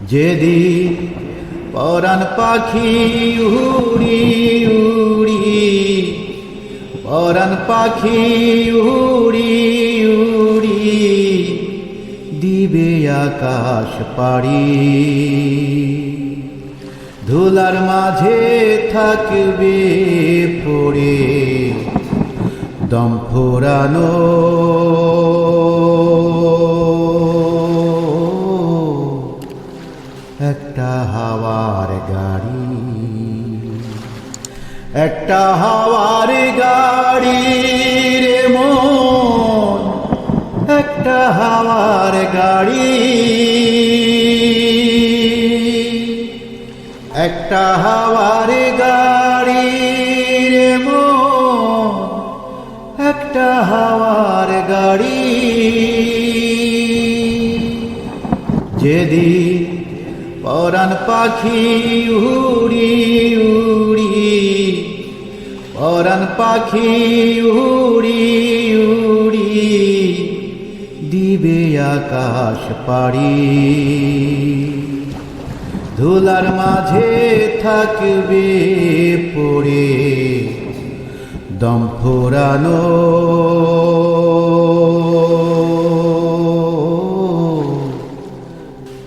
যেদিন পরাণ পাখি উড়ি উড়ি, পরাণ পাখি উড়ি উড়ি, দিবে আকাশ পাড়ি। ধুলার মাঝে থাকবে পড়ে দম ফোরানো একটা হাওয়ার গাড়ি রে মন, একটা হাওয়ার গাড়ি। একটা হাওয়ার গাড়ি রে মন, একটা হাওয়ার গাড়ি। যেদিন পরাণ পাখি উড়ি উড়ি, পরাণ পাখি উড়ি উড়ি, দিবে আকাশ পাড়ি। ধুলার মাঝে থাকবে পড়ে, দম ফোরানো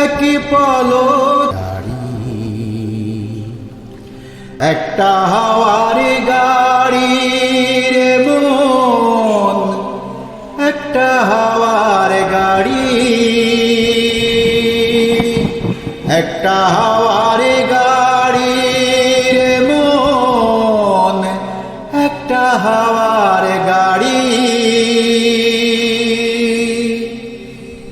একই পলো একটা হাওয়ার গাড়ি রে মন, একটা হাওয়ার গাড়ি। একটা হাওয়ার গাড়ি রে মন, একটা